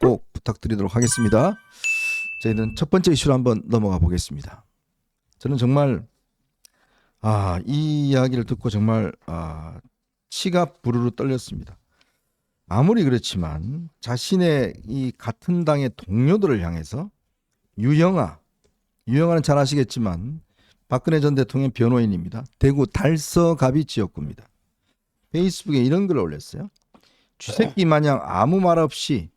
꼭 부탁드리도록 하겠습니다. 저희는 첫 번째 이슈로 한번 넘어가 보겠습니다. 저는 정말 아, 이 이야기를 듣고 정말 아, 치가 부르르 떨렸습니다. 아무리 그렇지만 자신의 이 같은 당의 동료들을 향해서 유영아, 유영아는 잘 아시겠지만 박근혜 전 대통령 변호인입니다. 대구 달서갑이 지역구입니다. 페이스북에 이런 글을 올렸어요. 쥐새끼 마냥 아무 말 없이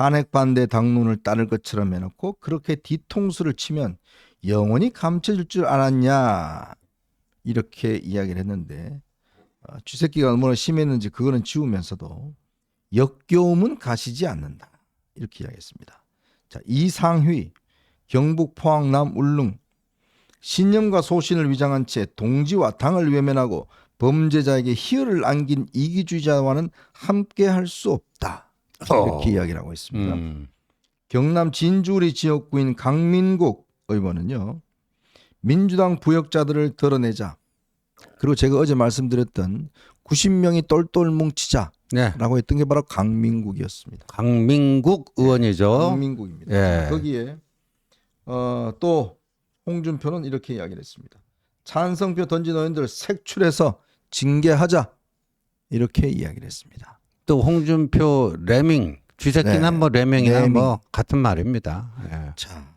탄핵 반대 당론을 따를 것처럼 해놓고 그렇게 뒤통수를 치면 영원히 감춰질 줄 알았냐? 이렇게 이야기를 했는데 어, 쥐새끼가 얼마나 심했는지 그거는 지우면서도 역겨움은 가시지 않는다. 이렇게 이야기했습니다. 자 이상휘 경북 포항 남 울릉. 신념과 소신을 위장한 채 동지와 당을 외면하고 범죄자에게 희열을 안긴 이기주의자와는 함께할 수 없다 이렇게 어. 이야기를 하고 있습니다. 음. 경남 진주리 지역구인 강민국 의원은요 민주당 부역자들을 드러내자 그리고 제가 어제 말씀드렸던 90명이 똘똘 뭉치자라고 네. 했던 게 바로 강민국이었습니다. 강민국 의원이죠. 강민국입니다. 예. 거기에 어, 또 홍준표는 이렇게 이야기를 했습니다. 찬성표 던진 의원들 색출해서 징계하자 이렇게 이야기를 했습니다. 또 홍준표 레밍 쥐새끼는 네. 뭐 레밍이나 레밍. 뭐 같은 말입니다. 예. 자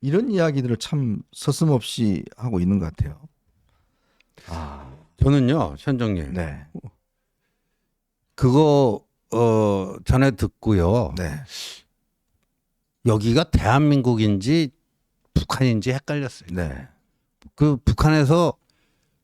이런 이야기들을 참 서슴없이 하고 있는 것 같아요. 아, 저는요, 현정님 네, 그거 어 전에 듣고요. 네, 여기가 대한민국인지 북한인지 헷갈렸어요. 네, 그 북한에서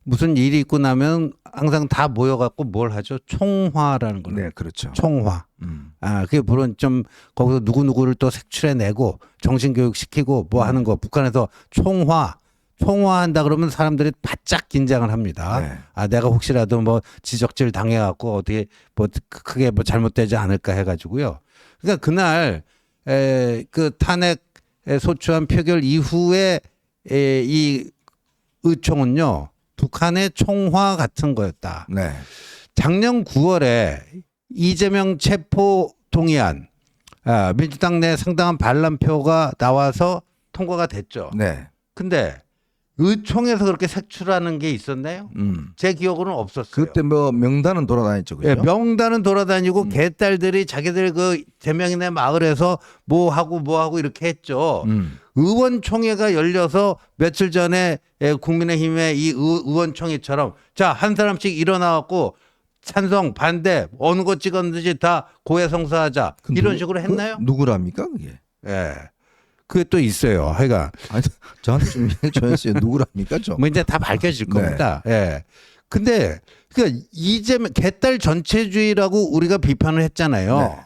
무슨 일이 있고 나면 항상 다 모여갖고 뭘 하죠? 총화라는 거는 네, 그렇죠. 총화. 음, 아, 그게 물론 좀 거기서 누구 누구를 또 색출해내고 정신교육 시키고 뭐 하는 거 북한에서 총화 총화한다 그러면 사람들이 바짝 긴장을 합니다. 네. 아 내가 혹시라도 뭐 지적질 당해갖고 어떻게 뭐 크게 뭐 잘못되지 않을까 해가지고요. 그러니까 그날 에 그 탄핵 에 소추안 표결 이후에 에, 이 의총은요 북한의 총화 같은 거였다. 네, 작년 9월에 이재명 체포 동의안 아, 민주당 내 상당한 반란표가 나와서 통과가 됐죠. 네, 근데 의총에서 그렇게 색출하는 게 있었나요? 음. 제 기억으로는 없었어요. 그때 뭐 명단은 돌아다녔죠, 그죠? 예, 명단은 돌아다니고 음. 개딸들이 자기들 그 대명이네 마을에서 뭐 하고 뭐 하고 이렇게 했죠. 음, 의원총회가 열려서 며칠 전에 예, 국민의힘의 이 의- 의원총회처럼 자 한 사람씩 일어나갖고 찬성 반대 어느 거 찍었는지 다 고해성사하자 그 이런 누구- 식으로 했나요? 그 누구랍니까 그게? 예. 그게 또 있어요. 하여간 아니 저한테 좀 얘기해주세요. 누구랍니까 좀? 뭐 이제 다 밝혀질 네. 겁니다. 예. 근데 그러니까 이재명 개딸 전체주의라고 우리가 비판을 했잖아요. 네.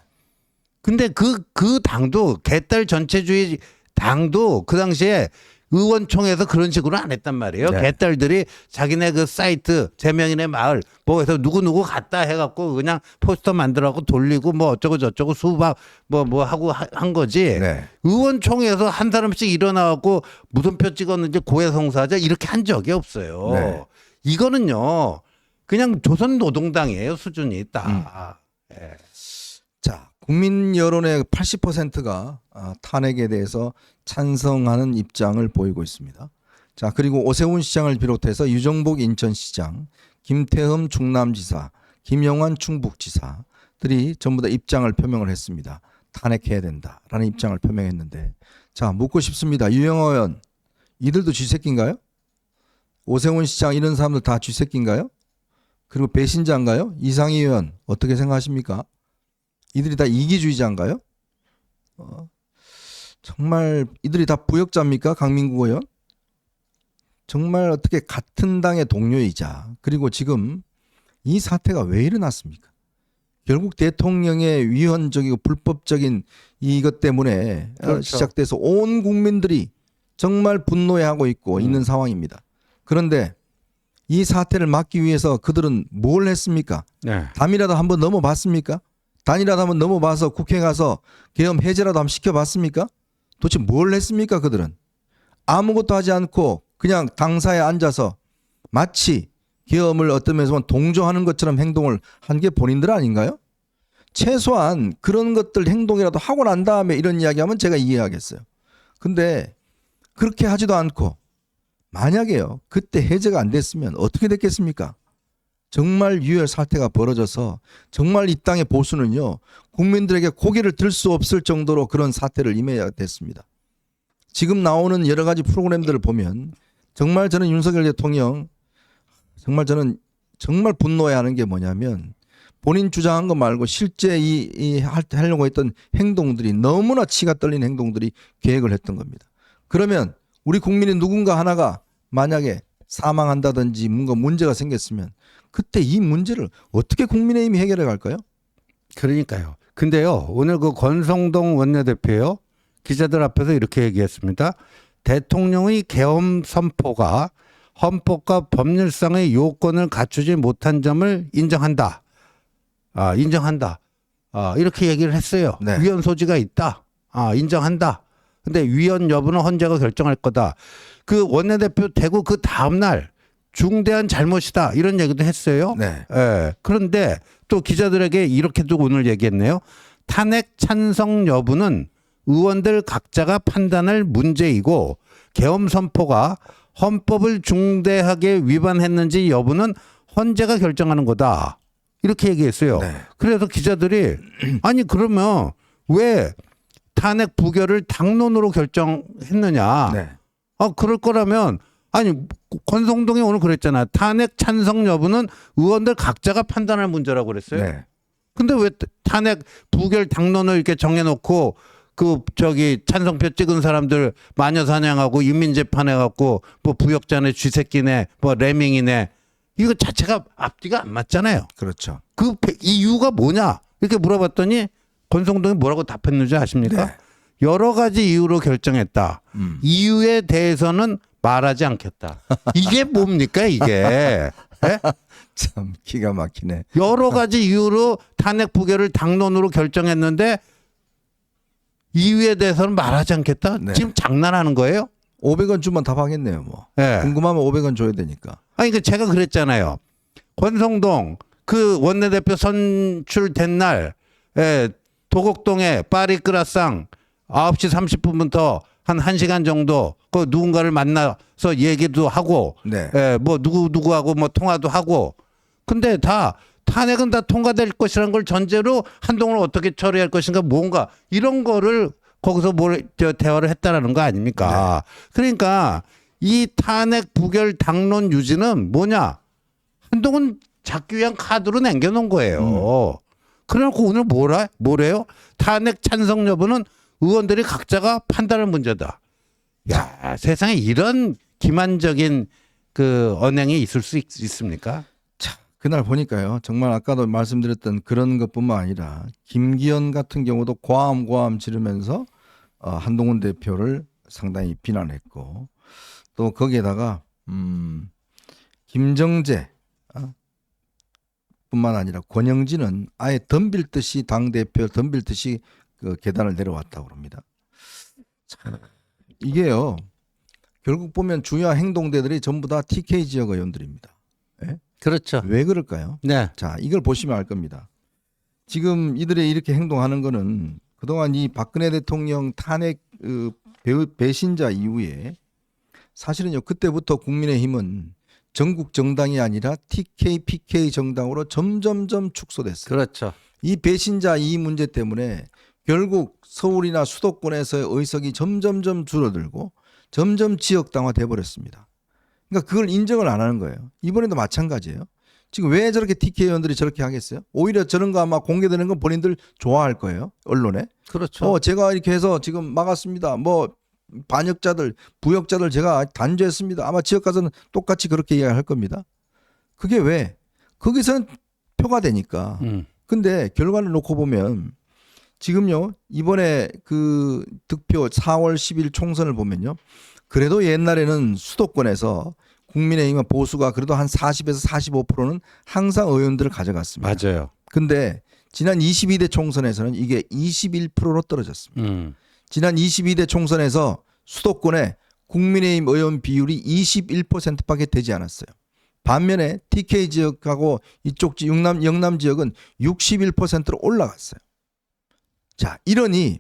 근데 그그 당도 개딸 전체주의 당도 그 당시에 의원총회에서 그런 식으로 안 했단 말이에요. 네. 개딸들이 자기네 그 사이트 제명인의 마을 뭐 해서 누구 누구 갔다 해갖고 그냥 포스터 만들어갖고 돌리고 뭐 어쩌고 저쩌고 수박 뭐 뭐 하고 하- 한 거지. 네. 의원총회에서 한 사람씩 일어나갖고 무슨 표 찍었는지 고해성사하자 이렇게 한 적이 없어요. 네. 이거는요 그냥 조선 노동당이에요 수준이 딱. 음. 예. 자, 국민 여론의 80%가 아, 탄핵에 대해서 찬성하는 입장을 보이고 있습니다. 자, 그리고 오세훈 시장을 비롯해서 유정복 인천시장, 김태흠 충남지사, 김영환 충북지사들이 전부 다 입장을 표명을 했습니다. 탄핵해야 된다라는 입장을 표명했는데, 자 묻고 싶습니다. 유영호 의원, 이들도 쥐새끼인가요? 오세훈 시장 이런 사람들 다 쥐새끼인가요? 그리고 배신자인가요? 이상희 의원 어떻게 생각하십니까? 이들이 다 이기주의자인가요? 어, 정말 이들이 다 부역자입니까? 강민국 의원? 정말 어떻게 같은 당의 동료이자 그리고 지금 이 사태가 왜 일어났습니까? 결국 대통령의 위헌적이고 불법적인 이것 때문에 어, 그렇죠. 시작돼서 온 국민들이 정말 분노해하고 있고 음. 있는 상황입니다. 그런데 이 사태를 막기 위해서 그들은 뭘 했습니까? 네. 담이라도 한번 넘어봤습니까? 단이라도 한번 넘어봐서 국회 가서 계엄 해제라도 한번 시켜봤습니까? 도대체 뭘 했습니까 그들은? 아무것도 하지 않고 그냥 당사에 앉아서 마치 계엄을 어떤 면에서 동조하는 것처럼 행동을 한 게 본인들 아닌가요? 최소한 그런 것들 행동이라도 하고 난 다음에 이런 이야기하면 제가 이해하겠어요. 근데 그렇게 하지도 않고 만약에요 그때 해제가 안 됐으면 어떻게 됐겠습니까? 정말 유혈 사태가 벌어져서 정말 이 땅의 보수는요 국민들에게 고개를 들 수 없을 정도로 그런 사태를 임해야 됐습니다. 지금 나오는 여러 가지 프로그램들을 보면 정말 저는 윤석열 대통령 정말 저는 정말 분노해하는 게 뭐냐면 본인 주장한 거 말고 실제 이, 이 할- 하려고 했던 행동들이 너무나 치가 떨린 행동들이 계획을 했던 겁니다. 그러면 우리 국민의 누군가 하나가 만약에 사망한다든지 뭔가 문제가 생겼으면 그때 이 문제를 어떻게 국민의힘이 해결해 갈까요? 그러니까요. 근데요, 오늘 그 권성동 원내대표요, 기자들 앞에서 이렇게 얘기했습니다. 대통령의 계엄 선포가 헌법과 법률상의 요건을 갖추지 못한 점을 인정한다. 아, 인정한다. 아, 이렇게 얘기를 했어요. 네. 위헌 소지가 있다. 아, 인정한다. 근데 위헌 여부는 헌재가 결정할 거다. 그 원내대표 되고 그 다음날 중대한 잘못이다. 이런 얘기도 했어요. 네. 예. 그런데 또 기자들에게 이렇게도 오늘 얘기했네요. 탄핵 찬성 여부는 의원들 각자가 판단할 문제이고 계엄 선포가 헌법을 중대하게 위반했는지 여부는 헌재가 결정하는 거다. 이렇게 얘기했어요. 네. 그래서 기자들이 아니 그러면 왜 탄핵 부결을 당론으로 결정했느냐? 네. 아 그럴 거라면 아니 권성동이 오늘 그랬잖아. 탄핵 찬성 여부는 의원들 각자가 판단할 문제라고 그랬어요. 네. 근데 왜 탄핵 부결 당론을 이렇게 정해놓고 그 저기 찬성표 찍은 사람들 마녀 사냥하고 인민 재판해 갖고 뭐 부역자네 쥐새끼네 뭐 레밍이네 이거 자체가 앞뒤가 안 맞잖아요. 그렇죠. 그 배- 이유가 뭐냐 이렇게 물어봤더니 권성동이 뭐라고 답했는지 아십니까? 네. 여러 가지 이유로 결정했다. 음. 이유에 대해서는 말하지 않겠다. 이게 뭡니까 이게? 예? 참 기가 막히네. 여러 가지 이유로 탄핵 부결을 당론으로 결정했는데 이유에 대해서는 말하지 않겠다. 네. 지금 장난하는 거예요? 500원 주면 답하겠네요, 뭐. 예. 궁금하면 500원 줘야 되니까. 아니 그 제가 그랬잖아요. 권성동 그 원내대표 선출된 날 예, 도곡동에 파리 크라상 9시 30분부터 한 1시간 정도 그 누군가를 만나서 얘기도 하고 네. 예, 뭐 누구 누구하고 뭐 통화도 하고 근데 다 탄핵은 다 통과될 것이라는 걸 전제로 한동훈을 어떻게 처리할 것인가 뭔가 이런 거를 거기서 뭘저 대화를 했다라는 거 아닙니까? 그러니까 이 탄핵 부결 당론 유지는 뭐냐? 한동훈 잡기 위한 카드로 남겨놓은 거예요. 그래놓고 오늘 뭐라 뭐래요? 탄핵 찬성 여부는 의원들이 각자가 판단할 문제다. 야 세상에 이런 기만적인 그 언행이 있을 수 있, 있습니까? 그날 보니까요. 정말 아까도 말씀드렸던 그런 것뿐만 아니라 김기현 같은 경우도 고함 고함 지르면서 어, 한동훈 대표를 상당히 비난했고 또 거기에다가 음, 김정재 어, 뿐만 아니라 권영진은 아예 덤빌 듯이 당 대표 덤빌 듯이 그 계단을 내려왔다고 합니다. 참, 이게요. 결국 보면 주요 행동대들이 전부 다 TK 지역 의원들입니다. 그렇죠. 왜 그럴까요? 네. 자, 이걸 보시면 알 겁니다. 지금 이들의 이렇게 행동하는 거는 그동안 이 박근혜 대통령 탄핵 어, 배- 배신자 이후에 사실은요 그때부터 국민의힘은 전국 정당이 아니라 TK, PK 정당으로 점점점 축소됐어요. 그렇죠. 이 배신자 이 문제 때문에 결국 서울이나 수도권에서의 의석이 점점점 줄어들고 점점 지역당화 돼 버렸습니다. 그러니까 그걸 인정을 안 하는 거예요. 이번에도 마찬가지예요. 지금 왜 저렇게 TK 의원들이 저렇게 하겠어요? 오히려 저런 거 아마 공개되는 건 본인들 좋아할 거예요. 언론에. 그렇죠. 어, 제가 이렇게 해서 지금 막았습니다. 뭐 반역자들, 부역자들 제가 단죄했습니다. 아마 지역 가서는 똑같이 그렇게 이야기할 겁니다. 그게 왜? 거기서는 표가 되니까. 음. 근데 결과를 놓고 보면 지금요 이번에 그 득표 4월 10일 총선을 보면요 그래도 옛날에는 수도권에서 국민의힘의 보수가 그래도 한 40에서 45%는 항상 의원들을 가져갔습니다. 맞아요. 근데 지난 22대 총선에서는 이게 21%로 떨어졌습니다. 음. 지난 22대 총선에서 수도권에 국민의힘 의원 비율이 21%밖에 되지 않았어요. 반면에 TK 지역하고 이쪽 지 영남 영남 지역은 61%로 올라갔어요. 자, 이러니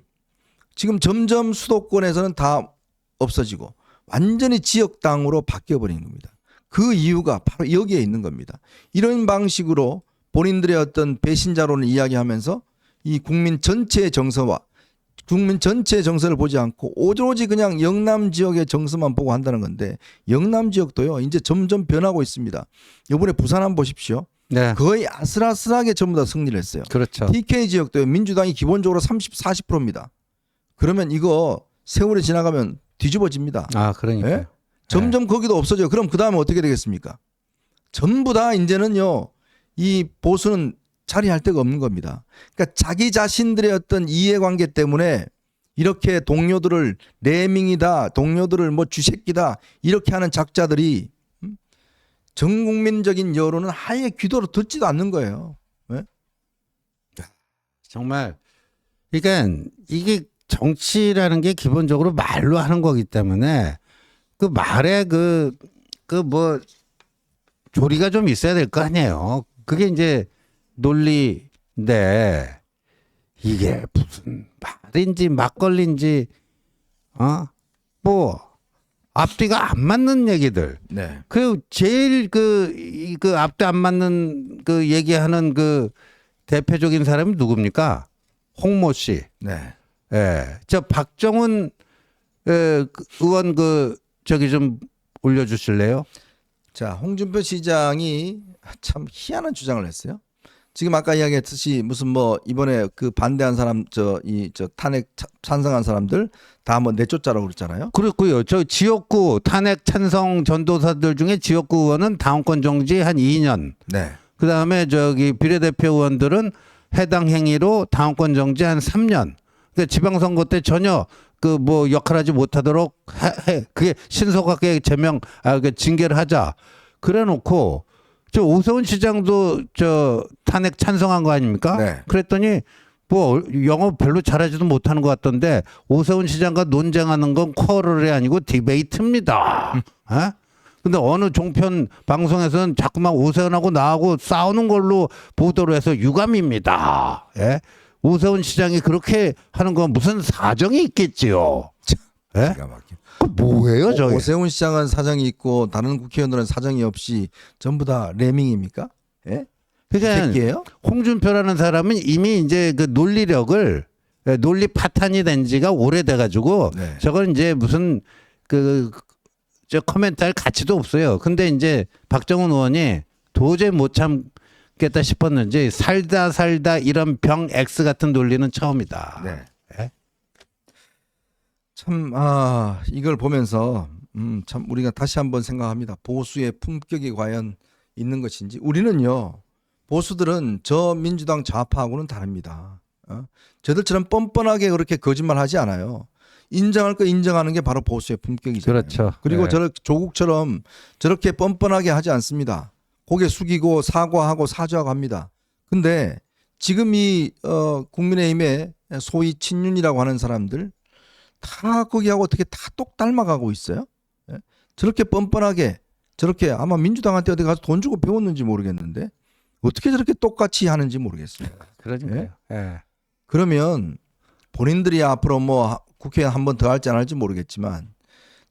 지금 점점 수도권에서는 다 없어지고 완전히 지역당으로 바뀌어 버린 겁니다. 그 이유가 바로 여기에 있는 겁니다. 이런 방식으로 본인들의 어떤 배신자론을 이야기하면서 이 국민 전체의 정서와 국민 전체의 정서를 보지 않고 오로지 그냥 영남 지역의 정서만 보고 한다는 건데 영남 지역도요 이제 점점 변하고 있습니다. 이번에 부산 한번 보십시오. 네. 거의 아슬아슬하게 전부 다 승리를 했어요. 그렇죠. TK 지역도 민주당이 기본적으로 30, 40%입니다. 그러면 이거 세월이 지나가면 뒤집어집니다. 아, 그러니까. 예? 점점 거기도 없어져요. 그럼 그 다음에 어떻게 되겠습니까? 전부 다 이제는요, 이 보수는 자리할 데가 없는 겁니다. 그러니까 자기 자신들의 어떤 이해관계 때문에 이렇게 동료들을 레밍이다, 동료들을 뭐 쥐새끼다 이렇게 하는 작자들이 음? 전 국민적인 여론은 아예 귀도로 듣지도 않는 거예요. 정말 그러니까 이게 정치라는 게 기본적으로 말로 하는 거기 때문에 그 말에 그 그 뭐 조리가 좀 있어야 될 거 아니에요. 그게 이제 논리인데 이게 무슨 말인지 막걸리인지 어뭐 앞뒤가 안 맞는 얘기들 네. 그 제일 그, 그 앞뒤 안 맞는 그 얘기하는 그 대표적인 사람이 누굽니까? 홍모 씨. 네. 예. 저 박정훈 에, 그 의원 그 저기 좀 올려주실래요? 자, 홍준표 시장이 참 희한한 주장을 했어요. 지금 아까 이야기했듯이 무슨 뭐 이번에 그 반대한 사람 저 이 저 탄핵 차- 찬성한 사람들 다뭐 내쫓자라고 그랬잖아요. 그렇고요. 저 지역구 탄핵 찬성 전도사들 중에 지역구 의원은 당원권 정지 한 2년. 네. 그 다음에 저기 비례대표 의원들은 해당 행위로 당원권 정지 한 3년. 그러니까 지방선거 때 전혀 그 뭐 역할하지 못하도록 해, 해. 그게 신속하게 제명 아그 징계를 하자. 그래놓고 저 오세훈 시장도 저 탄핵 찬성한 거 아닙니까? 네. 그랬더니 뭐 영어 별로 잘하지도 못하는 것 같던데 오세훈 시장과 논쟁하는 건 쿼럴이 아니고 디베이트입니다. 에? 근데 어느 종편 방송에서는 자꾸만 오세훈하고 나하고 싸우는 걸로 보도를 해서 유감입니다. 예? 오세훈 시장이 그렇게 하는 건 무슨 사정이 있겠지요. 예? 그 뭐예요, 저게? 오세훈 시장은 사정이 있고 다른 국회의원들은 사정이 없이 전부 다 레밍입니까? 예? 그러니까 새끼예요? 홍준표라는 사람은 이미 이제 그 논리력을 예, 논리 파탄이 된 지가 오래돼 가지고 네. 저건 이제 무슨 그저 코멘트 할 가치도 없어요. 근데 이제 박정훈 의원이 도저히 못 참겠다 싶었는지 살다 살다 이런 병 X 같은 논리는 처음이다. 네. 예? 참, 아, 이걸 보면서, 음, 참, 우리가 다시 한번 생각합니다. 보수의 품격이 과연 있는 것인지. 우리는요, 보수들은 저 민주당 좌파하고는 다릅니다. 어? 저들처럼 뻔뻔하게 그렇게 거짓말 하지 않아요. 인정할 거 인정하는 게 바로 보수의 품격이잖아요. 그렇죠. 그리고 네. 저 조국처럼 저렇게 뻔뻔하게 하지 않습니다. 고개 숙이고 사과하고 사죄하고 합니다. 근데 지금 이 어, 국민의힘의 소위 친윤이라고 하는 사람들 다 거기하고 어떻게 다 똑 닮아가고 있어요. 예? 저렇게 뻔뻔하게 저렇게 아마 민주당한테 어디 가서 돈 주고 배웠는지 모르겠는데 어떻게 저렇게 똑같이 하는지 모르겠어요. 그러니까요. 예. 그러면 본인들이 앞으로 뭐 하- 국회에 한번 더 할지 안 할지 모르겠지만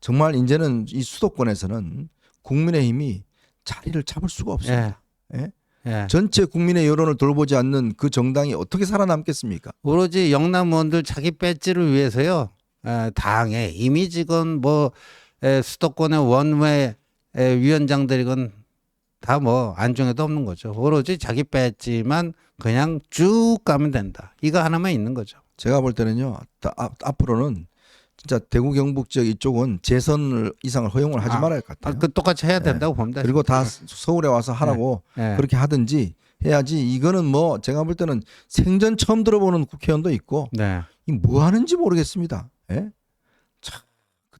정말 이제는 이 수도권에서는 국민의힘이 자리를 잡을 수가 없습니다. 예. 예? 예. 전체 국민의 여론을 돌보지 않는 그 정당이 어떻게 살아남겠습니까? 오로지 영남 의원들 자기 배지를 위해서요. 에, 당의 이미지건 뭐 에, 수도권의 원외 에, 위원장들이건 다 뭐 안중에도 없는 거죠. 오로지 자기 배지만 그냥 쭉 가면 된다. 이거 하나만 있는 거죠. 제가 볼 때는요. 다- 앞, 앞으로는 진짜 대구 경북 지역 이쪽은 재선을 이상을 허용을 하지 아, 말아야 할것 아, 같아요. 그 똑같이 해야 된다고 봅니다. 그리고 다 서울에 와서 하라고 예. 그렇게 하든지 해야지 이거는 뭐 제가 볼 때는 생전 처음 들어보는 국회의원도 있고 네. 이뭐 하는지 모르겠습니다. 예? 참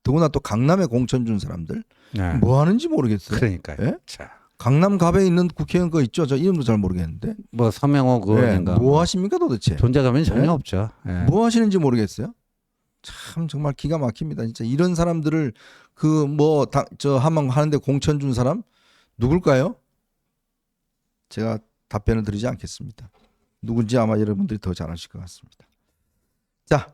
더구나 또 강남에 공천 준 사람들 네. 뭐 하는지 모르겠어요. 그러니까요. 예? 자, 강남 갑에 있는 국회의원 거 있죠? 저 이름도 잘 모르겠는데. 뭐 서명호 예, 의원인가. 뭐 하십니까 도대체? 존재감이 전혀 예? 없죠. 예. 뭐 하시는지 모르겠어요. 참 정말 기가 막힙니다. 진짜 이런 사람들을 그 뭐 저 하면 하는데 공천 준 사람 누굴까요? 제가 답변을 드리지 않겠습니다. 누군지 아마 여러분들이 더 잘 아실 것 같습니다. 자,